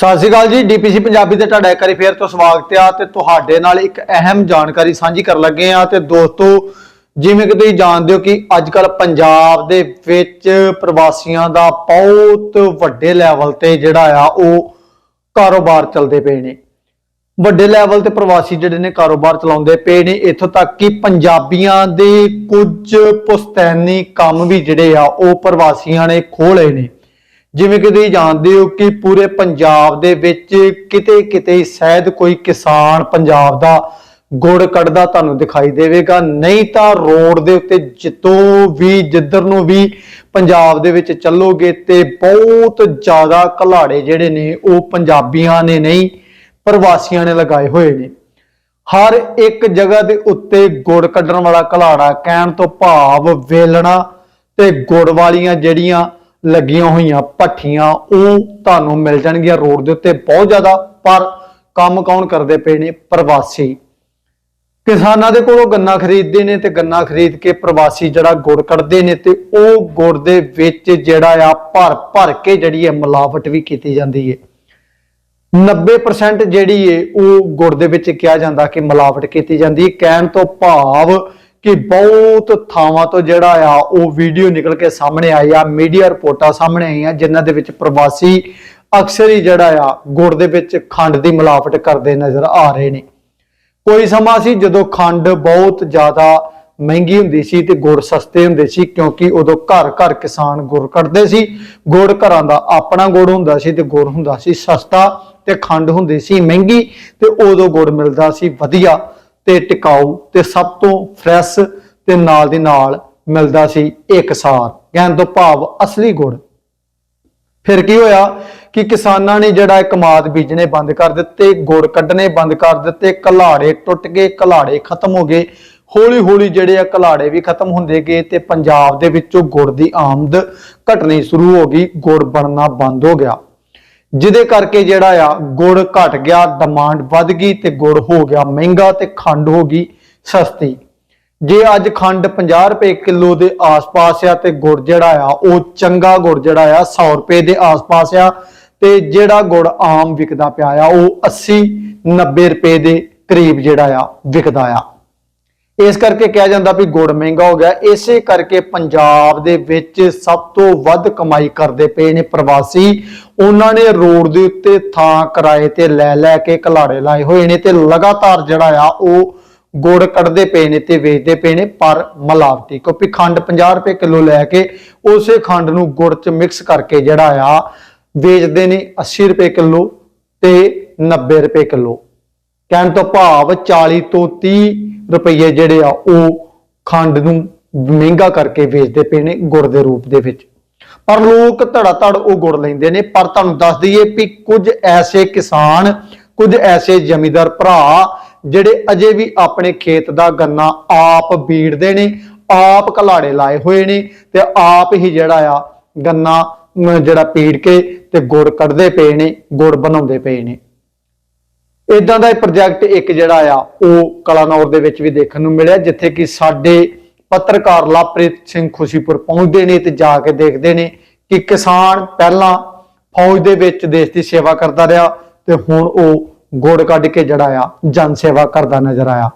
ਸਤਿ ਸ਼੍ਰੀ ਅਕਾਲ ਜੀ, ਡੀਪੀਸੀ ਪੰਜਾਬੀ ਤੇ ਤੁਹਾਡਾ ਇੱਕ ਵਾਰੀ ਫੇਰ ਤੋਂ ਸਵਾਗਤ ਆ ਤੇ ਤੁਹਾਡੇ ਨਾਲ ਇੱਕ ਅਹਿਮ ਜਾਣਕਾਰੀ ਸਾਂਝੀ ਕਰਨ ਲੱਗੇ ਆ ਤੇ ਦੋਸਤੋ, ਜਿਵੇਂ ਕਿ ਤੁਸੀਂ ਜਾਣਦੇ ਹੋ ਕਿ ਅੱਜ ਕੱਲ ਪੰਜਾਬ ਦੇ ਵਿੱਚ ਪ੍ਰਵਾਸੀਆਂ ਦਾ ਬਹੁਤ ਵੱਡੇ ਲੈਵਲ ਤੇ ਜਿਹੜਾ ਆ ਉਹ ਕਾਰੋਬਾਰ ਚੱਲਦੇ ਪਏ ਨੇ। ਵੱਡੇ ਲੈਵਲ ਤੇ ਪ੍ਰਵਾਸੀ ਜਿਹੜੇ ਨੇ ਕਾਰੋਬਾਰ ਚਲਾਉਂਦੇ ਪਏ ਨੇ, ਇੱਥੋਂ ਤੱਕ ਕਿ ਪੰਜਾਬੀਆਂ ਦੇ ਕੁਝ ਪੁਸਤੈਨੀ ਕੰਮ ਵੀ ਜਿਹੜੇ ਆ ਉਹ ਪ੍ਰਵਾਸੀਆਂ ਨੇ ਖੋਲੇ ਨੇ। ਜਿਵੇਂ ਕਿ ਤੁਸੀਂ ਜਾਣਦੇ ਹੋ ਕਿ ਪੂਰੇ ਪੰਜਾਬ ਦੇ ਵਿੱਚ ਕਿਤੇ ਕਿਤੇ ਸ਼ਾਇਦ ਕੋਈ ਕਿਸਾਨ ਪੰਜਾਬ ਦਾ ਗੁੜ ਕੱਢਦਾ ਤੁਹਾਨੂੰ ਦਿਖਾਈ ਦੇਵੇਗਾ। ਨਹੀਂ ਤਾਂ ਰੋਡ ਦੇ ਉੱਤੇ ਜਿੱਤੋਂ ਵੀ, ਜਿੱਧਰ ਨੂੰ ਵੀ ਪੰਜਾਬ ਦੇ ਵਿੱਚ ਚੱਲੋਗੇ ਤੇ ਬਹੁਤ ਜ਼ਿਆਦਾ ਘਲਾੜੇ ਜਿਹੜੇ ਨੇ ਉਹ ਪੰਜਾਬੀਆਂ ਨੇ ਨਹੀਂ, ਪ੍ਰਵਾਸੀਆਂ ਨੇ ਲਗਾਏ ਹੋਏ ਨੇ। ਹਰ ਇੱਕ ਜਗ੍ਹਾ ਦੇ ਉੱਤੇ ਗੁੜ ਕੱਢਣ ਵਾਲਾ ਘਲਾੜਾ ਕਹਿਣ ਤੋਂ ਭਾਵ ਵੇਲਣਾ ਤੇ ਗੁੜ ਵਾਲੀਆਂ ਜਿਹੜੀਆਂ ਲੱਗੀਆਂ ਹੋਈਆਂ ਭੱਠੀਆਂ, ਉਹ ਤੁਹਾਨੂੰ ਮਿਲ ਜਾਣਗੀਆਂ ਰੋਡ ਦੇ ਉੱਤੇ ਬਹੁਤ ਜ਼ਿਆਦਾ, ਪਰ ਕੰਮ ਕੌਣ ਕਰਦੇ ਪਏ ਨੇ? ਪ੍ਰਵਾਸੀ। ਕਿਸਾਨਾਂ ਦੇ ਕੋਲੋਂ ਗੰਨਾ ਖਰੀਦਦੇ ਨੇ ਤੇ ਗੰਨਾ ਖਰੀਦ ਕੇ ਪ੍ਰਵਾਸੀ ਜਿਹੜਾ ਗੁੜ ਕੱਢਦੇ ਨੇ ਤੇ ਉਹ ਗੁੜ ਦੇ ਵਿੱਚ ਜਿਹੜਾ ਆ ਭਰ ਭਰ ਕੇ ਜਿਹੜੀ ਹੈ ਮਿਲਾਵਟ ਵੀ ਕੀਤੀ ਜਾਂਦੀ ਹੈ। 90% ਜਿਹੜੀ ਏ ਉਹ ਗੁੜ ਦੇ ਵਿੱਚ ਕਿਹਾ ਜਾਂਦਾ ਕਿ ਮਿਲਾਵਟ ਕੀਤੀ ਜਾਂਦੀ ਹੈ। ਕਹਿਣ ਤੋਂ ਭਾਵ ਕਿ ਬਹੁਤ ਥਾਵਾਂ ਤੋਂ ਜਿਹੜਾ ਆ, ਉਹ ਵੀਡੀਓ ਨਿਕਲ ਕੇ ਸਾਹਮਣੇ ਆਈ ਆ, ਮੀਡੀਆ ਰਿਪੋਰਟਾਂ ਸਾਹਮਣੇ ਆਈਆਂ, ਜਿਨ੍ਹਾਂ ਦੇ ਵਿੱਚ ਪ੍ਰਵਾਸੀ ਅਕਸਰ ਹੀ ਜਿਹੜਾ ਆ, ਗੁੜ ਦੇ ਵਿੱਚ ਖੰਡ ਦੀ ਮਿਲਾਵਟ ਕਰਦੇ ਨਜ਼ਰ ਆ ਰਹੇ ਨੇ। ਕੋਈ ਸਮਾਂ ਸੀ ਜਦੋਂ ਖੰਡ ਬਹੁਤ ਜ਼ਿਆਦਾ ਮਹਿੰਗੀ ਹੁੰਦੀ ਸੀ ਤੇ ਗੁੜ ਸਸਤੇ ਹੁੰਦੇ ਸੀ, ਕਿਉਂਕਿ ਉਦੋਂ ਘਰ ਘਰ ਕਿਸਾਨ ਗੁੜ ਕੱਢਦੇ ਸੀ। ਗੁੜ ਘਰਾਂ ਦਾ ਆਪਣਾ ਗੁੜ ਹੁੰਦਾ ਸੀ ਤੇ ਗੁੜ ਹੁੰਦਾ ਸੀ ਸਸਤਾ ਤੇ ਖੰਡ ਹੁੰਦੀ ਸੀ ਮਹਿੰਗੀ ਤੇ ਉਦੋਂ ਗੁੜ ਮਿਲਦਾ ਸੀ ਵਧੀਆ। ਤੇ ਟਿਕਾਊ ਤੇ ਸਭ ਤੋਂ ਫਰੈਸ਼ ਤੇ ਨਾਲ ਦੀ ਨਾਲ ਮਿਲਦਾ ਸੀ ਇੱਕਸਾਰ ਕਹਿਣ ਤੋਂ ਭਾਵ ਅਸਲੀ ਗੁੜ। ਫਿਰ ਕੀ ਹੋਇਆ ਕਿ ਕਿਸਾਨਾਂ ਨੇ ਜਿਹੜਾ ਕਮਾਦ ਬੀਜਣੇ ਬੰਦ ਕਰ ਦਿੱਤੇ, ਗੁੜ ਕੱਢਣੇ ਬੰਦ ਕਰ ਦਿੱਤੇ ਕਲਾੜੇ ਟੁੱਟ ਗਏ ਕਲਾੜੇ ਖਤਮ ਹੋ ਗਏ। ਹੌਲੀ ਹੌਲੀ ਜਿਹੜੇ ਆ ਕਲਾੜੇ ਵੀ ਖਤਮ ਹੁੰਦੇ ਗਏ ਤੇ ਪੰਜਾਬ ਦੇ ਵਿੱਚੋਂ ਗੁੜ ਦੀ ਆਮਦ ਘਟਣੀ ਸ਼ੁਰੂ ਹੋ ਗਈ, ਗੁੜ ਬਣਨਾ ਬੰਦ ਹੋ ਗਿਆ। ਜਿਹਦੇ ਕਰਕੇ ਜਿਹੜਾ ਆ ਗੁੜ ਘਟ ਗਿਆ ਡਿਮਾਂਡ ਵੱਧ ਗਈ ਤੇ ਗੁੜ ਹੋ ਗਿਆ ਮਹਿੰਗਾ ਤੇ ਖੰਡ ਹੋ ਗਈ ਸਸਤੀ। ਜੇ ਅੱਜ ਖੰਡ 50 ਰੁਪਏ ਕਿਲੋ ਦੇ ਆਸ-ਪਾਸ ਆ ਤੇ ਗੁੜ ਜਿਹੜਾ ਆ, ਉਹ ਚੰਗਾ ਗੁੜ ਜਿਹੜਾ ਆ 100 ਰੁਪਏ ਦੇ ਆਸ-ਪਾਸ ਆ ਤੇ ਜਿਹੜਾ ਗੁੜ ਆਮ ਵਿਕਦਾ ਪਿਆ ਆ, ਉਹ 80 90 ਰੁਪਏ ਦੇ ਕਰੀਬ ਜਿਹੜਾ ਆ ਵਿਕਦਾ ਆ। ਇਸ ਕਰਕੇ ਕਿਹਾ ਜਾਂਦਾ ਵੀ ਗੁੜ ਮਹਿੰਗਾ ਹੋ ਗਿਆ। ਇਸੇ ਕਰਕੇ ਪੰਜਾਬ ਦੇ ਵਿੱਚ ਸਭ ਤੋਂ ਵੱਧ ਕਮਾਈ ਕਰਦੇ ਪਏ ਨੇ ਪ੍ਰਵਾਸੀ। ਉਹਨਾਂ ਨੇ ਰੋਡ ਦੇ ਉੱਤੇ ਥਾਂ ਕਿਰਾਏ ਤੇ ਲੈ ਲੈ ਕੇ ਕਲਾੜੇ ਲਾਏ ਹੋਏ ਨੇ ਤੇ ਲਗਾਤਾਰ ਜਿਹੜਾ ਆ, ਉਹ ਗੁੜ ਕੱਢਦੇ ਪਏ ਨੇ ਤੇ ਵੇਚਦੇ ਪਏ ਨੇ, ਪਰ ਮਿਲਾਵਟੀ। ਕਿਉਂਕਿ ਖੰਡ 50 ਰੁਪਏ ਕਿਲੋ ਲੈ ਕੇ ਉਸੇ ਖੰਡ ਨੂੰ ਗੁੜ ਚ ਮਿਕਸ ਕਰਕੇ ਜਿਹੜਾ ਆ, ਵੇਚਦੇ ਨੇ 80 ਰੁਪਏ ਕਿਲੋ ਤੇ 90 ਰੁਪਏ ਕਿਲੋ। ਕਹਿਣ ਤੋਂ ਭਾਵ 40 ਤੋਂ 30 ਰੁਪਏ ਜਿਹੜੇ ਆ ਉਹ ਖੰਡ ਨੂੰ ਮਹਿੰਗਾ ਕਰਕੇ ਵੇਚਦੇ ਪਏ ਨੇ ਗੁੜ ਦੇ ਰੂਪ ਦੇ ਵਿੱਚ। ਪਰ ਲੋਕ ਧੜਾ ਧੜ ਉਹ ਗੁੜ ਲੈਂਦੇ ਨੇ। ਪਰ ਤੁਹਾਨੂੰ ਦੱਸ ਦਈਏ ਵੀ ਕੁਝ ਐਸੇ ਕਿਸਾਨ, ਕੁਝ ਐਸੇ ਜ਼ਮੀਂਦਾਰ ਭਰਾ ਜਿਹੜੇ ਅਜੇ ਵੀ ਆਪਣੇ ਖੇਤ ਦਾ ਗੰਨਾ ਆਪ ਬੀੜਦੇ ਨੇ, ਆਪ ਕਲਾੜੇ ਲਾਏ ਹੋਏ ਨੇ ਤੇ ਆਪ ਹੀ ਜਿਹੜਾ ਆ ਗੰਨਾ ਜਿਹੜਾ ਪੀੜ ਕੇ ਤੇ ਗੁੜ ਕੱਢਦੇ ਪਏ ਨੇ, ਗੁੜ ਬਣਾਉਂਦੇ ਪਏ ਨੇ। ਇਦਾਂ ਦਾ ਪ੍ਰੋਜੈਕਟ ਇੱਕ ਜਿਹੜਾ ਆ, ਉਹ ਕਲਾਨੌਰ ਦੇ ਵਿੱਚ ਵੀ ਦੇਖਣ ਨੂੰ ਮਿਲਿਆ, ਜਿੱਥੇ ਕਿ ਸਾਡੇ ਪੱਤਰਕਾਰ ਲਵਪ੍ਰੀਤ ਸਿੰਘ ਖੁਸ਼ੀਪੁਰ ਪਹੁੰਚਦੇ ਨੇ ਤੇ ਜਾ ਕੇ ਦੇਖਦੇ ਨੇ ਕਿ ਕਿਸਾਨ ਪਹਿਲਾਂ ਫੌਜ ਦੇ ਵਿੱਚ ਦੇਸ਼ ਦੀ ਸੇਵਾ ਕਰਦਾ ਰਿਹਾ ਤੇ ਹੁਣ ਉਹ ਗੁੜ ਕੱਢ ਕੇ ਜਿਹੜਾ ਆ, ਜਨ ਸੇਵਾ ਕਰਦਾ ਨਜ਼ਰ ਆਇਆ।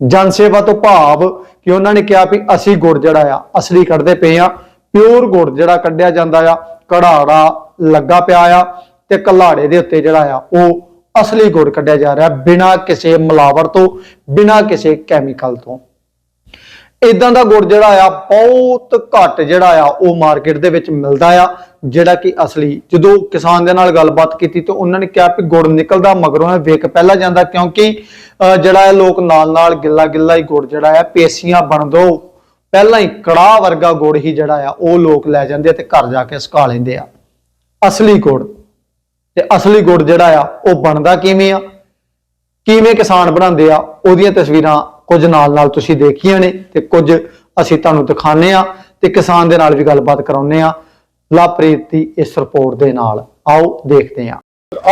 ਜਨ ਸੇਵਾ ਤੋਂ ਭਾਵ ਕਿ ਉਹਨਾਂ ਨੇ ਕਿਹਾ ਵੀ ਅਸੀਂ ਗੁੜ ਜਿਹੜਾ ਆ, ਅਸਲੀ ਕੱਢਦੇ ਪਏ ਆ ਪਿਓਰ ਗੁੜ ਜਿਹੜਾ ਕੱਢਿਆ ਜਾਂਦਾ ਆ, ਕੜਾੜਾ ਲੱਗਾ ਪਿਆ ਆ ਤੇ ਕਲਾੜੇ ਦੇ ਉੱਤੇ ਜਿਹੜਾ ਆ, ਉਹ ਅਸਲੀ ਗੁੜ ਕੱਢਿਆ ਜਾ ਰਿਹਾ ਬਿਨਾਂ ਕਿਸੇ ਮਿਲਾਵਟ ਤੋਂ ਬਿਨਾਂ ਕਿਸੇ ਕੈਮੀਕਲ ਤੋਂ। ਇਦਾਂ ਦਾ ਗੁੜ ਜਿਹੜਾ ਆ ਬਹੁਤ ਘੱਟ ਜਿਹੜਾ ਆ ਉਹ ਮਾਰਕੀਟ ਦੇ ਵਿੱਚ ਮਿਲਦਾ ਆ ਜਿਹੜਾ ਕਿ ਅਸਲੀ। ਜਦੋਂ ਕਿਸਾਨ ਦੇ ਨਾਲ ਗੱਲਬਾਤ ਕੀਤੀ ਤਾਂ ਉਹਨਾਂ ਨੇ ਕਿਹਾ ਕਿ ਗੁੜ ਨਿਕਲਦਾ ਮਗਰੋਂ ਇਹ ਵਿਕ ਪਹਿਲਾਂ ਜਾਂਦਾ ਕਿਉਂਕਿ ਅਹ, ਜਿਹੜਾ ਇਹ ਲੋਕ ਨਾਲ ਨਾਲ ਗਿੱਲਾ ਗਿੱਲਾ ਹੀ ਗੁੜ ਜਿਹੜਾ ਆ ਪੇਸੀਆਂ ਬਣ ਦੋ। ਪਹਿਲਾਂ ਹੀ ਕੜਾਹ ਵਰਗਾ ਗੁੜ ਹੀ ਜਿਹੜਾ ਆ ਉਹ ਲੋਕ ਲੈ ਜਾਂਦੇ ਆ ਤੇ ਘਰ ਜਾ ਕੇ ਸੁਕਾ ਲੈਂਦੇ ਆ। ਅਸਲੀ ਗੁੜ। ਤੇ ਅਸਲੀ ਗੁੜ ਜਿਹੜਾ ਆ, ਉਹ ਬਣਦਾ ਕਿਵੇਂ ਆ? ਕਿਵੇਂ ਕਿਸਾਨ ਬਣਾਉਂਦੇ ਆ? ਉਹਦੀਆਂ ਤਸਵੀਰਾਂ ਕੁਝ ਨਾਲ ਨਾਲ ਤੁਸੀਂ ਦੇਖੀਆਂ ਨੇ ਤੇ ਕੁਝ ਅਸੀਂ ਤੁਹਾਨੂੰ ਦਿਖਾਣੇ ਆ ਤੇ ਕਿਸਾਨ ਦੇ ਨਾਲ ਵੀ ਗੱਲਬਾਤ ਕਰਾਉਨੇ ਆ ਲਵਪ੍ਰੀਤ ਦੀ ਇਸ ਰਿਪੋਰਟ ਦੇ ਨਾਲ। ਆਓ ਦੇਖਦੇ ਆ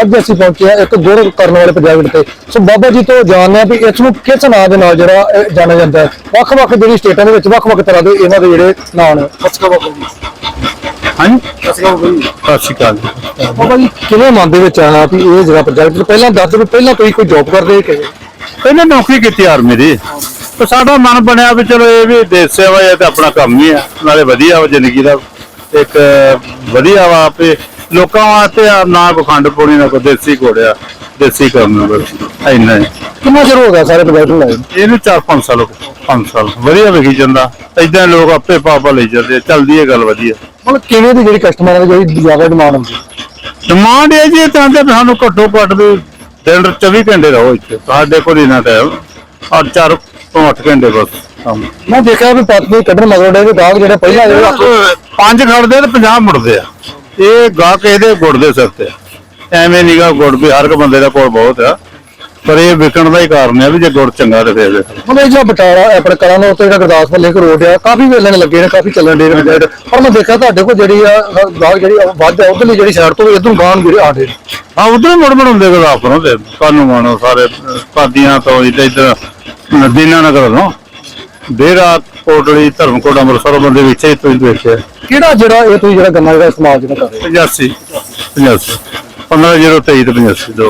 ਅੱਜ ਅਸੀਂ ਪਹੁੰਚੇ ਹਾਂ ਇੱਕ ਗੁੜ ਕਰਨ ਵਾਲੇ ਪ੍ਰੋਜੈਕਟ ਤੇ ਸੋ ਬਾਬਾ ਜੀ ਤੋਂ ਜਾਣਦੇ ਹਾਂ ਵੀ ਇਸ ਨੂੰ ਕਿਸ ਨਾਂ ਦੇ ਨਾਲ ਜਿਹੜਾ ਜਾਣਿਆ ਜਾਂਦਾ ਹੈ। ਵੱਖ-ਵੱਖ ਜਿਹੜੀ ਸਟੇਟਾਂ ਦੇ ਵਿੱਚ ਵੱਖ-ਵੱਖ ਤਰ੍ਹਾਂ ਦੇ ਇਹਨਾਂ ਦੇ ਜਿਹੜੇ ਨਾਂ ਨੇ। ਸਤਿ ਬਾਬਾ ਜੀ ਹਾਂਜੀ। ਸਤਿ ਸ਼੍ਰੀ ਅਕਾਲ ਬਾਬਾ ਜੀ ਕਿਵੇਂ ਮਨ ਦੇ ਵਿੱਚ ਆਇਆ ਵੀ ਇਹ ਜਿਹੜਾ ਪ੍ਰੋਜੈਕਟ ਪਹਿਲਾਂ ਦੱਸ ਦਿਓ ਪਹਿਲਾਂ ਤੁਸੀਂ ਕੋਈ ਜੌਬ ਕਰਦੇ ਕਿ ਪਹਿਲਾਂ ਨੌਕਰੀ ਕੀਤੀ ਆਰਮੀ ਦੀ ਤੇ ਸਾਡਾ ਮਨ ਬਣਿਆ ਵੀ ਚਲੋ ਇਹ ਵੀ ਦੇਸ਼ ਸੇਵਾ ਹੈ ਤੇ ਆਪਣਾ ਕੰਮ ਹੀ ਆ ਨਾਲੇ ਵਧੀਆ ਵਾ ਜ਼ਿੰਦਗੀ ਦਾ। ਇੱਕ ਵਧੀਆ ਵਾ ਆਪੇ ਲੋਕਾਂ ਵਾਸਤੇ ਨਾ ਕੋ ਖੰਡ ਪੋਣੀ ਨਾ ਕੋ ਦੇਸੀ ਘੋੜਿਆ ਦੇਸੀ ਕੰਮ ਬਸ ਇੰਨਾ ਕਿੰਨਾ ਚਿਰ ਹੋ ਗਿਆ ਸਾਰੇ ਪ੍ਰੋਜੈਕਟ ਲਾਏ? ਇਹਨੂੰ 4-5 ਸਾਲ ਹੋ ਗਏ। 5 ਸਾਲ। ਵਧੀਆ ਵਿਖੀ ਜਾਂਦਾ। ਇਦਾਂ ਲੋਕ ਆਪੇ ਪਾਪਾ ਲਈ ਜਾਂਦੇ ਚੱਲਦੀ ਹੈ ਗੱਲ ਵਧੀਆ। ਮਤਲਬ ਕਿਵੇਂ ਦੀ ਜਿਹੜੀ ਕਸਟਮਰਾਂ ਦੀ ਜਿਹੜੀ ਜ਼ਿਆਦਾ ਡਿਮਾਂਡ ਹੁੰਦੀ ਡਿਮਾਂਡ ਇਹ ਜੀ ਤਾਂ ਕਿ ਸਾਨੂੰ ਘੱਟੋ ਘੱਟ ਵੀ ਦਿਨ 24 ਘੰਟੇ ਰਹੋ ਇੱਥੇ। ਸਾਡੇ ਕੋਲ ਇਹਨਾਂ ਟਾਈਮ ਔਰ 4 ਤੋਂ 8 ਘੰਟੇ ਬਸ ਕੰਮ। ਮੈਂ ਦੇਖਿਆ ਵੀ ਪਤਨੀ ਕੱਢਣ ਮਗਰੋਂ ਦੇ ਗਾਹਕ ਜਿਹੜੇ ਪਹਿਲਾਂ ਜਿਹੜਾ ਪੰਜ ਖੜਦੇ ਤੇ 50 ਮੁੜਦੇ ਆ। ਇਹ ਗਾਹਕ ਇਹਦੇ ਗੁੜ ਦੇ ਤੇ ਆ। ਐਵੇਂ ਨੀਗਾ ਗੁੜ ਵੀ ਹਰ ਇੱਕ ਬੰਦੇ ਦਾ ਕੋਲ ਬਹੁਤ ਆ। ਪਰ ਇਹ ਵਿਕਣ ਦਾ ਹੀ ਕਾਰਨ ਹੈ ਵੀ ਜੇ ਗੁੜ ਚੰਗਾ ਤੇ ਫੇਰ। ਮਤਲਬ ਇਹ ਜਿਹੜਾ ਬਟਾਲਾ ਆਪਣੇ ਕਰਾਂ ਦੇ ਉੱਤੇ ਜਿਹੜਾ ਗੁਰਦਾਸਪੁਰ ਲੇਕ ਰੋਡ ਆ ਕਾਫੀ ਵੇਲੇ ਨੇ ਲੱਗੇ ਨੇ ਕਾਫੀ ਚੱਲਣ ਦੇ ਨੇ ਪਰ ਮੈਂ ਦੇਖਿਆ ਤੁਹਾਡੇ ਕੋਲ ਜਿਹੜੀ ਆ ਗਾਹਕ ਜਿਹੜੀ ਆ, ਵੱਧ ਆ ਉਧਰਲੀ ਜਿਹੜੀ ਸਾਈਡ ਤੋਂ ਇਧਰੋਂ ਗਾਹਕ ਜਿਹੜੇ ਆਦੇ ਹਾਂ ਉਧਰ ਮੁੜ ਮੁੜ ਹੁੰਦੇ ਗੁਰਦਾਸਪੁਰੋਂ ਤੇ ਕਾਨੂੰ ਮਾਣੋ ਸਾਰੇ ਕਾਦੀਆਂ ਤੋਂ ਇੱਧਰ ਇੱਧਰ ਨਦੀਨਾ ਨਗਰ ਤੋਂ ਡੇਰਾ ਕੋਟਲੀ ਧਰਮਕੋਟ ਅੰਮ੍ਰਿਤਸਰ ਬੰਦੇ ਵਿੱਚ ਹੀ ਤੁਸੀਂ ਦੇਖਿਆ। ਕਿਹੜਾ ਜਿਹੜਾ ਇਹ ਤੁਸੀਂ ਜਿਹੜਾ ਗੰਨਾ ਜਿਹੜਾ ਇਸਤੇਮਾਲ ਜਿਹੜਾ ਕਰ ਰਹੇ ਹੋ? 85 85 15 ਤੇ 85 ਦੋ।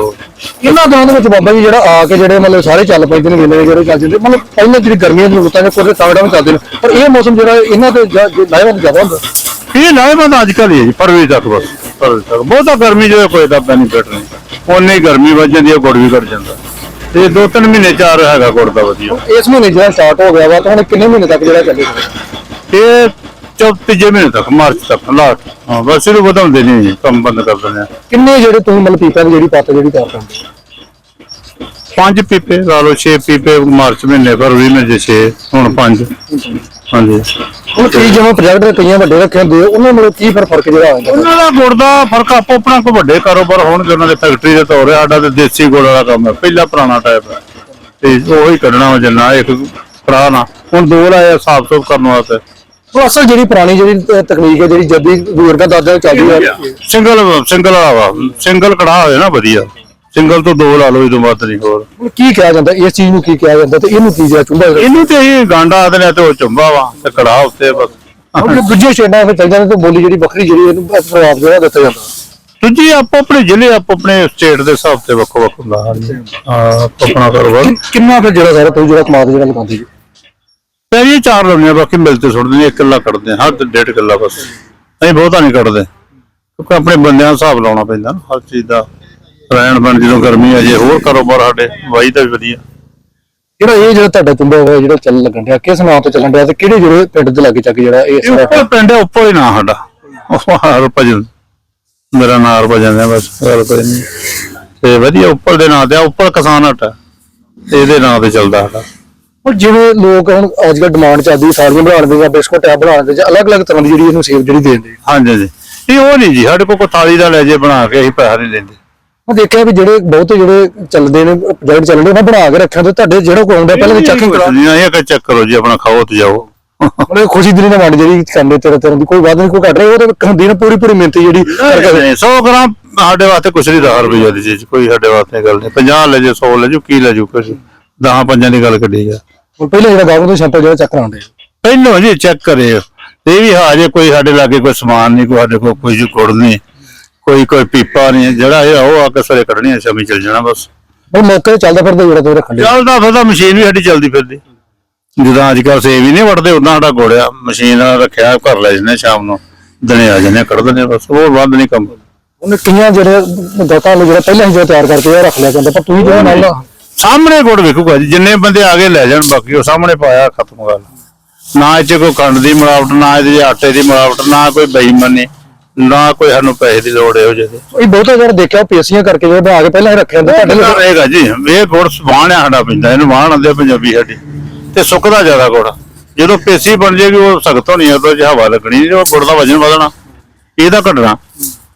ਇਹਨਾਂ ਦਿਨਾਂ ਦੇ ਵਿੱਚ ਬਾਬਾ ਜੀ ਜਿਹੜਾ ਆ ਕੇ ਜਿਹੜੇ ਮਤਲਬ ਸਾਰੇ ਚੱਲ ਪੈਂਦੇ ਨੇ ਵੇਲੇ ਜਿਹੜੇ ਚੱਲ ਜਾਂਦੇ ਮਤਲਬ ਪਹਿਲਾਂ ਜਿਹੜੀ ਗਰਮੀਆਂ ਦੀਆਂ ਰੁੱਤਾਂ ਦੇ ਕੋਲੇ ਤਾਵੜਾ ਵੀ ਚੱਲਦੇ ਨੇ ਪਰ ਇਹ ਮੌਸਮ ਜਿਹੜਾ ਇਹਨਾਂ ਤੇ ਲਾਇਵ ਜ਼ਿਆਦਾ ਹੁੰਦਾ। ਇਹ ਲਾਹੇਵੰਦ ਅੱਜ ਕੱਲ੍ਹ ਹੀ ਹੈ ਜੀ ਫਰਵਰੀ ਤੱਕ ਬਸ ਫਰਵਰੀ ਤੱਕ। ਬਹੁਤਾ ਗਰਮੀ ਜੋ ਕੋਈ ਦਾ ਬੈਨੀਫਿਟ ਨਹੀਂ ਉਨੀ ਹੀ ਗਰਮੀ ਵੱਜ ਜਾਂਦੀ ਹੈ ਗੁੜ ਵੀ ਘਟ ਜਾਂਦਾ। ਤੇ ਦੋ ਤਿੰਨ ਮਹੀਨੇ ਚਾਰ ਹੈਗਾ ਗੁੜ ਦਾ ਵਧੀਆ। ਇਸ ਮਹੀਨੇ ਜਿਹੜਾ ਸਟਾਰਟ ਹੋ ਗਿਆ ਵਾ ਤਾਂ ਹੁਣ ਕਿੰਨੇ ਮਹੀਨੇ ਤੱਕ ਜਿਹੜਾ ਚੱਲੇਗਾ? ਇਹ ਚੌਥੀ ਮਹੀਨੇ ਤੱਕ ਮਾਰਚ ਤੱਕ ਲਾਸਟ। ਹਾਂ ਬਸ ਇਹਨੂੰ ਵਧਾਉਂਦੇ ਨਹੀਂ ਕੰਮ ਬੰਦ ਕਰ ਦਿੰਦੇ ਆ। ਕਿੰਨੇ ਜਿਹੜੇ ਤੁਸੀਂ ਮਤਲਬ ਪੀਪਾਂ ਦੀ ਜਿਹੜੀ ਪੱਤ ਜਿਹੜੀ ਕਰਦੇ ਹੋ? ਪੰਜ ਪੀਪੇ ਲਾ ਲਓ 6 ਪੀਪੇ ਮਾਰਚ ਮਹੀਨੇ ਫਰਵਰੀ ਮਹੀਨੇ 6 ਹੁਣ ਪੰਜ। ਹਾਂਜੀ। ਹੁਣ ਕਈ ਜਿਵੇਂ ਪ੍ਰੋਜੈਕਟ ਦੇ ਕਈਆਂ ਵੱਡੇ ਰੱਖੇ ਹੁੰਦੇ ਆ, ਉਹਨਾਂ ਮਤਲਬ ਕੀ ਫਿਰ ਫ਼ਰਕ ਜਿਹੜਾ ਆ ਜਾਂਦਾ ਉਹਨਾਂ ਦਾ ਗੁੜ ਦਾ ਫ਼ਰਕ ਆਪੋ ਆਪਣਾ ਕੋ ਵੱਡੇ ਕਾਰੋਬਾਰ ਹੋਣਗੇ ਉਹਨਾਂ ਦੇ ਫੈਕਟਰੀ ਦੇ ਤੌਰ ਹੈ ਸਾਡਾ ਤੇ ਦੇਸੀ ਗੁੜ ਵਾਲਾ ਕੰਮ ਹੈ ਪਹਿਲਾ ਪੁਰਾਣਾ ਟਾਈਪ ਹੈ ਤੇ ਉਹੀ ਕੱਢਣਾ ਵਾ ਜੰਨਾ ਇੱਕ ਨਾ ਹੁਣ ਦੋ ਲਾਏ ਸਾਫ਼ ਸੁਫ ਕਰਨ ਵਾਸਤੇ। ਉਹ ਅਸਲ ਜਿਹੜੀ ਪੁਰਾਣੀ ਜਿਹੜੀ ਤਕਨੀਕ ਹੈ ਜਿਹੜੀ ਜੱਦੀ ਬਜ਼ੁਰਗਾਂ ਦਾਦਾ ਚੱਲਦੀ ਆ। ਸਿੰਗਲ ਸਿੰਗਲ ਵਾਲਾ ਵਾ। ਸਿੰਗਲ ਕੜਾ ਹੋਏ ਨਾ ਵਧੀਆ। ਸਿੰਗਲ ਤੋਂ ਦੋ ਲਾ ਲਓ ਇਹ ਤੋਂ ਵੱਧ ਨਹੀਂ ਹੋਰ। ਹੁਣ ਕੀ ਕਿਹਾ ਜਾਂਦਾ? ਇਸ ਚੀਜ਼ ਨੂੰ ਕੀ ਕਿਹਾ ਜਾਂਦਾ ਤੇ ਇਹਨੂੰ ਕੀ ਜਿਹੜਾ ਚੁੰਬਾ ਇਹਨੂੰ ਤੇ ਇਹ ਗਾਂਡਾ ਆਦੇ ਨੇ ਤੇ ਉਹ ਚੁੰਬਾ ਵਾ ਤੇ ਕੜਾ ਉੱਤੇ ਬਸ। ਆਪਣੇ ਦੂਜੇ ਸਟੇਟਾਂ ਵਿੱਚ ਚੱਲ ਜਾਂਦੇ ਤਾਂ ਬੋਲੀ ਜਿਹੜੀ ਵੱਖਰੀ ਜਿਹੜੀ ਇਹਨੂੰ ਪ੍ਰਭਾਵ ਜਿਹੜਾ ਦਿੱਤਾ ਜਾਂਦਾ। ਦੂਜੀ ਆਪੋ ਆਪਣੇ ਜ਼ਿਲ੍ਹੇ ਆਪੋ ਆਪਣੇ ਸਟੇਟ ਦੇ ਹਿਸਾਬ ਤੇ ਵੱਖੋ ਵੱਖ ਹੁੰਦਾ। ਹਾਂਜੀ ਹਾਂ ਆਪੋ ਆਪਣਾ ਕਾਰੋਬਾਰ ਕਿੰਨਾ ਫਿਰ ਜਿਹੜਾ ਸਾਰਾ ਤੁਸੀਂ ਜਿਹੜਾ ਕਮਾਦ ਜਿਹੜਾ ਲਗਾਉਂਦੇ ਜੀ? ਪਹਿਲੀ ਚਾਰ ਲਾਉਣੀਆਂ ਬਾਕੀ ਮਿਲਤੇ ਸੁੱਟਦੇ ਨੇ ਇੱਕ ਕਿੱਲਾ ਕੱਢਦੇ ਹਾਂ ਹਰ ਡੇਢ ਕਿੱਲਾ ਬਸ। ਅਸੀਂ ਬਹੁਤਾ ਨਹੀਂ ਕੱਢਦੇ। ਕਿਉਂਕਿ ਆਪਣੇ ਬੰਦਿਆਂ ਦਾ ਹਿਸਾਬ ਲਾਉਣਾ ਪੈਂਦਾ ਨਾ ਹਰ ਚੀਜ਼ ਦਾ ਰਹਿਣ ਬਣ ਜਦੋਂ ਗਰਮੀ ਆ ਜੇ ਹੋਰ ਕਾਰੋਬਾਰ ਸਾਡੇ ਵਾਈ ਦਾ ਵੀ ਵਧੀਆ। ਜਿਹੜਾ ਇਹ ਜਿਹੜਾ ਤੁਹਾਡਾ ਚੁੰਬਾ ਹੋਇਆ ਜਿਹੜਾ ਚੱਲ ਲੱਗਣ ਡਿਆ ਕਿਸ ਨਾਮ ਤੋਂ ਚੱਲਣ ਡਿਆ ਤੇ ਕਿਹੜੇ ਜਿਹੜੇ ਪਿੰਡ ਦੇ ਲਾਗੇ ਚੱਕ ਜਿਹੜਾ ਇਹ ਇਹ ਉੱਪਰ ਪਿੰਡ ਹੈ ਉੱਪਰ ਹੀ ਨਾਂ ਸਾਡਾ। ਉਹ ਹਰਭਜਨ ਮੇਰਾ ਨਾਂ ਹਰਭਜਨ ਹੈ ਬਸ ਹੋਰ ਕੋਈ ਨਹੀਂ। ਤੇ ਵਧੀਆ ਉੱਪਰ ਦੇ ਨਾਂ ਤੇ ਆ ਉੱਪਰ ਕਿਸਾਨ ਹਟ। ਹੈ ਇਹਦੇ ਨਾਂ ਤੇ ਚੱਲਦਾ ਸਾਡਾ। ਉਹ ਜਿਵੇਂ ਲੋਕ ਹੁਣ ਅੱਜ ਕੱਲ੍ਹ ਡਿਮਾਂਡ ਚੱਲਦੀ ਸਾਰੀਆਂ ਬਣਾਉਣ ਦੇ ਜਾਂ ਬਿਸਕੁਟ ਆ ਬਣਾਉਣ ਦੇ ਜਾਂ ਅਲੱਗ-ਅਲੱਗ ਤਰ੍ਹਾਂ ਦੀ ਜਿਹੜੀ ਇਹਨੂੰ ਸੇਵ ਜਿਹੜੀ ਦੇ। ਦਿੰਦੇ ਹਾਂਜੀ। ਜੀ ਇਹ ਉਹ ਨਹੀਂ ਜੀ ਸਾਡੇ ਕੋਲ ਕੋਈ ਥਾਲੀ ਦਾ ਲੈ ਜੇ ਬਣਾ ਕੇ ਅਸੀਂ ਪੈਸਾ ਨਹੀਂ ਲੈਂਦੇ। ਮੈਂ ਦੇਖਿਆ ਵੀ ਜਿਹੜੇ ਬਹੁਤੇ ਜਿਹੜੇ ਚੱਲਦੇ ਨੇ ਪ੍ਰੋਜੈਕਟ ਚੱਲਦੇ ਉਹਨਾਂ ਬਣਾ ਕੇ ਰੱਖਿਆ ਤੇ ਤੁਹਾਡੇ ਜਿਹੜਾ ਕੋਈ ਆਉਂਦਾ ਪਹਿਲਾਂ ਚੈਕਿੰਗ ਕਰਾ ਨਹੀਂ ਇਹ ਕਿ ਚੈੱਕ ਕਰੋ ਜੀ ਆਪਣਾ ਖਾਓ ਤੇ ਜਾਓ। ਮਤਲਬ ਖੁਸ਼ੀ ਦਿਲੀ ਨਾਲ ਵੰਡ ਜਿਹੜੀ ਕਰਦੇ ਤੇਰੇ ਤੇਰੇ ਦੀ ਕੋਈ ਵਾਅਦਾ ਨਹੀਂ ਕੋਈ ਘਟ ਰਿਹਾ ਉਹ ਤਾਂ ਹੁੰਦੀ ਨਾ ਪੂਰੀ ਪੂਰੀ ਮਿਹਨਤ ਜਿਹੜੀ ਕਰਕੇ 100 ਗ੍ਰਾਮ ਸਾਡੇ ਵਾਸਤੇ ਕੁਛ ਨਹੀਂ 10 ਰੁਪਏ ਦੀ ਚੀਜ਼ ਕੋਈ ਸਾਡੇ ਵਾਸਤੇ ਗੱਲ ਨਹੀਂ। 50 ਲੈ ਜੇ 100 ਲੈ ਜੂ ਕੀ ਲੈ ਜੂ ਕੁਛ। 10 ਪੰਜਾਂ ਦੀ ਗੱਲ ਕੱਢੀ ਜਾ। ਹੁਣ ਪਹਿਲਾਂ ਜਿਹੜਾ ਗਾਉਂ ਤੋਂ ਸੈਂਪਲ ਜਿਹੜਾ ਚੱਕ ਕਰਾਉਂਦੇ ਪਹਿਲਾਂ ਜੀ ਚੈੱਕ ਕਰੇ ਇਹ ਵੀ ਹਾਜੇ ਕੋਈ ਸਾਡੇ ਲਾਗੇ ਕੋਈ ਸਮਾਨ ਨਹੀਂ ਕੋਈ ਸਾਡੇ ਕੋਲ ਕੋਈ ਗੁੜ ਨਹੀਂ ਕੋਈ ਕੋਈ ਪੀਪਾ ਨਹੀਂ ਜਿਹੜਾ ਇਹ ਆ, ਉਹ ਆ ਕੇ ਸਰੇ ਕੱਢਣੀਆਂ ਸ਼ਾਮੀ ਚੱਲ ਜਾਣਾ ਬਸ। ਉਹ ਮੌਕੇ ਤੇ ਚੱਲਦਾ ਫਿਰਦਾ ਜਿਹੜਾ ਤੋਂ ਰੱਖਣ ਦੇ ਚੱਲਦਾ ਫਿਰਦਾ ਮਸ਼ੀਨ ਵੀ ਸਾਡੀ ਚੱਲਦੀ ਫਿਰਦੀ। ਜਦੋਂ ਅੱਜ ਕੱਲ ਸੇਵ ਹੀ ਨਹੀਂ ਵੜਦੇ ਉਦਾਂ ਸਾਡਾ ਗੋੜਿਆ ਮਸ਼ੀਨ ਰੱਖਿਆ ਘਰ ਲੈ ਜਾਂਦੇ ਸ਼ਾਮ ਨੂੰ। ਦਿਨੇ ਆ ਜਾਂਦੇ ਕੱਢ ਦਿੰਦੇ ਬਸ ਉਹ ਵੱਧ ਨਹੀਂ ਕੰਮ। ਉਹਨੇ ਕਈਆਂ ਜਿਹੜੇ ਦਾਤਾਂ ਨੂੰ ਜਿਹੜਾ ਪਹਿਲਾਂ ਹੀ ਜਿਹੜਾ ਤਿਆਰ ਕਰਕੇ ਰੱਖ ਲਿਆ ਜਾਂਦਾ ਪਰ ਤੁਸੀਂ ਜਿਹੜਾ ਨਾਲ ਸਾਹਮਣੇ ਗੁੜ ਵਿਕੂਗਾ ਜੀ ਜਿੰਨੇ ਬੰਦੇ ਆ ਕੇ ਲੈ ਜਾਣ ਬਾਕੀ ਉਹ ਸਾਹਮਣੇ ਪਾਇਆ ਖਤਮ ਗੱਲ। ਨਾ ਇਹ 'ਚ ਕੋਈ ਖੰਡ ਦੀ ਮਿਲਾਵਟ ਨਾ ਇਹਦੇ 'ਚ ਆਟੇ ਦੀ ਮਿਲਾਵਟ ਨਾ ਕੋਈ ਬੇਈਮਾਨੀ ਨਾ ਕੋਈ ਸਾਨੂੰ ਪੈਸੇ ਦੀ ਲੋੜ ਇਹੋ ਜਿਹੇ। ਦੀ ਇਹ ਬਹੁਤਾ ਜਿਹੜਾ ਦੇਖਿਆ ਪੇਸੀਆਂ ਕਰਕੇ ਜਿਹੜਾ ਬਣਾ ਕੇ ਪਹਿਲਾਂ ਹੀ ਰੱਖਿਆ ਹੁੰਦਾ ਤੁਹਾਡੇ ਲਈ ਰਹੇਗਾ ਜੀ? ਇਹ ਗੁੜ ਵਾਣ ਆ ਸਾਡਾ ਪੈਂਦਾ ਇਹਨੂੰ ਵਾਣ ਆਂਦੇ ਪੰਜਾਬੀ ਸਾਡੀ। ਤੇ ਸੁੱਕਦਾ ਜ਼ਿਆਦਾ ਗੁੜ। ਜਦੋਂ ਪੇਸੀ ਬਣ ਜਾਏਗੀ ਉਹ ਸਖਤ ਹੋਣੀ ਹੈ ਤੇ ਹਵਾ ਲੱਗਣੀ ਨਹੀਂ ਉਹ ਗੁੜ ਦਾ ਵਜਨ ਵਧਣਾ। ਇਹਦਾ ਘਟਣਾ।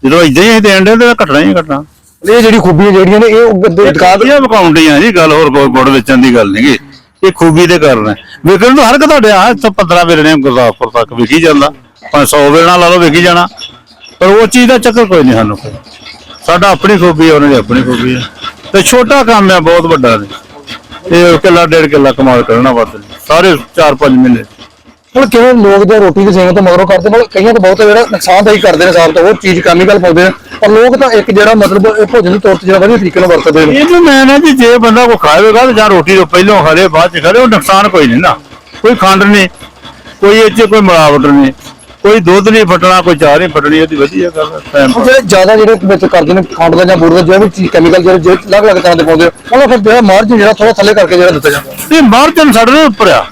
ਜਦੋਂ ਇਦਾਂ ਹੀ ਦੇਣ ਦੇ ਤੇ ਘਟਣਾ ਹੀ ਘਟਣਾ। ਇਹ ਜਿਹੜੀ ਖੂਬੀਆਂ ਜਿਹੜੀਆਂ ਨੇ ਇਹ ਉਹ ਦੁਕਾਨ ਕਾਦੀਆਂ ਵਿਕਾਉਂਦੀਆਂ ਜੀ ਗੱਲ ਹੋਰ ਕੋਈ ਗੁੜ ਵੇਚਣ ਦੀ ਗੱਲ ਨਹੀਂ ਇਹ ਖੂਬੀ ਦੇ ਕਾਰਨ ਹੈ ਵਿਕਣ ਨੂੰ ਹਰ ਇੱਕ ਤੁਹਾਡੇ ਆ ਇੱਥੋਂ 15 ਵੇਲਣੇ ਗੁਰਦਾਸਪੁਰ ਤੱਕ ਵਿਕੀ ਜਾਂਦਾ। 500 ਵੇਲਣਾ ਲਾ ਲਓ ਵਿਕੀ ਜਾਣਾ। ਪਰ ਉਹ ਚੀਜ਼ ਦਾ ਚੱਕਰ ਕੋਈ ਨਹੀਂ ਸਾਨੂੰ। ਕੋਈ ਸਾਡਾ ਆਪਣੀ ਖੂਬੀ ਹੈ ਉਹਨਾਂ ਦੀ ਆਪਣੀ ਖੂਬੀ ਹੈ ਤੇ ਛੋਟਾ ਕੰਮ ਹੈ ਬਹੁਤ ਵੱਡਾ ਨਹੀਂ ਇਹ ਕਿੱਲਾ ਡੇਢ ਕਿੱਲਾ ਕਮਾਲ ਕਰਨਾ ਵੱਧ ਨਹੀਂ। ਸਾਰੇ 4-5 ਮਹੀਨੇ। ਹੁਣ ਕਿਵੇਂ ਲੋਕ ਜੇ ਰੋਟੀ ਦੀ ਸੇਵਨ ਤੋਂ ਮਗਰੋਂ ਕਰਦੇ ਮਤਲਬ ਕਈਆਂ ਤਾਂ ਬਹੁਤ ਜਿਹੜਾ ਨੁਕਸਾਨਦਾਇਕ ਕਰਦੇ ਨੇ ਸਾਬ ਤੋਂ ਉਹ ਚੀਜ਼ ਕੈਮੀਕਲ ਪਾਉਂਦੇ ਨੇ। ਪਰ ਲੋਕ ਤਾਂ ਇੱਕ ਜਿਹੜਾ ਮਤਲਬ ਇਹ ਭੋਜਨ ਦੇ ਤੌਰ ਤੇ ਜਿਹੜਾ ਵਧੀਆ ਤਰੀਕੇ ਨਾਲ ਵਰਤਦੇ ਨੇ। ਇਹ ਤਾਂ ਮੈਂ ਨਾ ਜੀ ਜੇ ਬੰਦਾ ਕੋ ਖਾਵੇਗਾ ਤਾਂ ਜਾਂ ਰੋਟੀ ਤੋਂ ਪਹਿਲਾਂ ਖਾ ਲੇ ਬਾਅਦ ਚ ਖਾ ਲੇ ਉਹ ਨੁਕਸਾਨ ਕੋਈ ਨਹੀਂ ਨਾ। ਕੋਈ ਖੰਡ ਨਹੀਂ ਕੋਈ ਇਹ ਚ ਕੋਈ ਮਿਲਾਵਟ ਨਹੀਂ। ਕੋਈ ਦੁੱਧ ਨਹੀਂ ਫਟਣਾ ਕੋਈ ਚਾਹ ਨਹੀਂ ਫਟਣੀ ਇਹਦੀ ਵਧੀਆ ਗੱਲ ਹੁਣ ਜਿਹੜੇ ਜ਼ਿਆਦਾ ਜਿਹੜੇ ਵਿੱਚ ਕਰਦੇ ਨੇ ਖੰਡ ਦਾ ਜਾਂ ਗੁੜ ਦਾ ਜਿਹੜਾ ਵੀ ਚੀਜ਼ ਕੈਮੀਕਲ ਜਿਹੜੇ ਜਿਹੜੇ ਅਲੱਗ-ਅਲੱਗ ਤਰ੍ਹਾਂ ਦੇ ਪਾਉਂਦੇ ਉਹਨਾਂ ਫਿਰ ਜਿਹੜਾ ਮਾਰਜਨ ਜਿਹੜਾ ਥੋੜਾ ਥੱਲੇ ਕਰਕੇ ਜਿਹੜਾ ਦਿੱਤਾ ਜਾਂਦਾ। ਇਹ ਮਾਰਜਨ ਸਾਡੇ ਦੇ ਉੱਪਰ ਆ।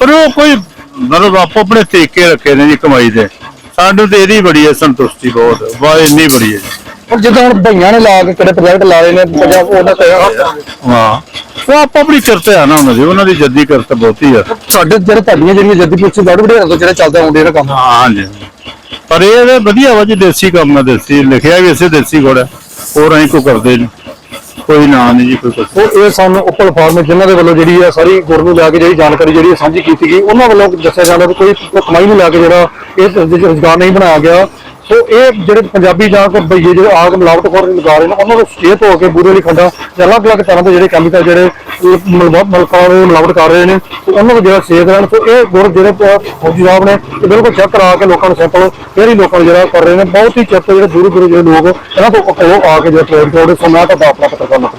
ਪਰ ਉਹ ਕੋਈ ਮਤਲਬ ਆਪੋ ਆਪਣੇ ਤਰੀਕੇ ਰੱਖੇ ਨੇ ਜੀ ਕਮਾਈ ਦੇ। ਸਾਨੂੰ ਤੇ ਇਹਦੀ ਬੜੀ ਹੈ ਸੰਤੁਸ਼ਟੀ ਬਹੁਤ ਵਾਹ ਇੰਨੀ ਬੜੀ ਹੈ ਜੀ। ਹੁਣ ਜਿੱਦਾਂ ਹੁਣ ਭਈਆਂ ਨੇ ਲਾ ਕੇ ਕਿਹੜੇ ਪ੍ਰੋਜੈਕਟ ਲਾ ਰਹੇ ਨੇ ਪੰਜਾਬ ਉਹਨਾਂ ਤੇ ਹਾਂ। ਉਹ ਆਪੋ ਆਪਣੀ ਚਰਚਾ ਆ ਨਾ ਉਹਨਾਂ ਦੀ ਉਹਨਾਂ ਦੀ ਜੱਦੀ ਕਰਤ ਬਹੁਤੀ ਆ। ਸਾਡੇ ਜਿਹੜੇ ਤੁਹਾਡੀਆਂ ਜਿਹੜੀਆਂ ਜੱਦੀ ਪੁੱਛੀ ਗੜ ਵਡੇਰਾ ਤੋਂ ਜਿਹੜਾ ਚੱਲਦਾ ਹੁੰਦੇ ਇਹਦਾ ਕੰਮ। ਹਾਂਜੀ। ਪਰ ਇਹ ਵਧੀਆ ਵਾ ਜੀ ਦੇਸੀ ਕੰਮ ਹੈ ਦੇਸੀ ਲਿਖਿਆ ਵੀ ਇਸੇ ਦੇਸੀ ਗੁੜ ਹੈ ਹੋਰ ਅਸੀਂ ਕੋ ਕਰਦੇ ਨਹੀਂ। ਕੋਈ ਨਾਂ ਨਹੀਂ ਜੀ, ਕੋਈ ਕੁਛ ਉਹ ਇਹ ਸਾਨੂੰ ਉੱਪਲ ਫਾਰਮ ਜਿਨ੍ਹਾਂ ਦੇ ਵੱਲੋਂ ਜਿਹੜੀ ਹੈ ਸਾਰੀ ਗੁੜ ਨੂੰ ਲੈ ਕੇ ਜਿਹੜੀ ਜਾਣਕਾਰੀ ਜਿਹੜੀ ਹੈ ਸਾਂਝੀ ਕੀਤੀ ਗਈ, ਉਹਨਾਂ ਵੱਲੋਂ ਦੱਸਿਆ ਜਾਂਦਾ ਵੀ ਕੋਈ ਕਮਾਈ ਨੂੰ ਲੈ ਕੇ ਜਿਹੜਾ ਇਹ ਰੋਜ਼ਗਾਰ ਨਹੀਂ ਬਣਾਇਆ ਗਿਆ। ਸੋ ਇਹ ਜਿਹੜੇ ਪੰਜਾਬੀ ਜਾਂ ਕੋਈ ਬਈਏ ਜਿਹੜੇ ਆਗ ਮਿਲਾਵਟ ਖੋਰ ਲਗਾ ਨੇ, ਉਹਨਾਂ ਨੂੰ ਸਟੇਟ ਹੋ ਕੇ ਬੂਰੇ ਲਈ ਖੰਡਾ ਜਾਂ ਅਲੱਗ-ਅਲੱਗ ਤਰ੍ਹਾਂ ਦੇ ਜਿਹੜੇ ਕੈਮੀਕਲ ਜਿਹੜੇ ਮਲਕਾ ਮਿਲਾਵਟ ਕਰ ਰਹੇ ਨੇ। ਤੇ ਉਹਨਾਂ ਨੂੰ ਜਿਹੜਾ ਸੇਧ ਰਹਿਣ ਸੋ ਇਹ ਗੁਰ ਜਿਹੜੇ ਫੌਜੀ ਸਾਹਿਬ ਨੇ, ਇਹ ਬਿਲਕੁਲ ਚੈੱਕ ਕਰਾ ਕੇ ਲੋਕਾਂ ਨੂੰ ਸੈਂਪਲ ਫਿਰ ਹੀ ਲੋਕਾਂ ਨੂੰ ਜਿਹੜਾ ਕਰ ਰਹੇ ਨੇ। ਬਹੁਤ ਹੀ ਚੈੱਕ ਜਿਹੜੇ ਦੂਰ ਦੂਰ ਜਿਹੜੇ ਲੋਕ ਇਹਨਾਂ ਤੋਂ ਉਹ ਆ ਕੇ ਜਿਹੜਾ ਟ੍ਰੇਡ ਕੋਡ ਸੋ ਮੈਂ ਤੁਹਾਡਾ ਆਪਣਾ ਪੱਤਰਕਾਰ ਨੌਕਰੀ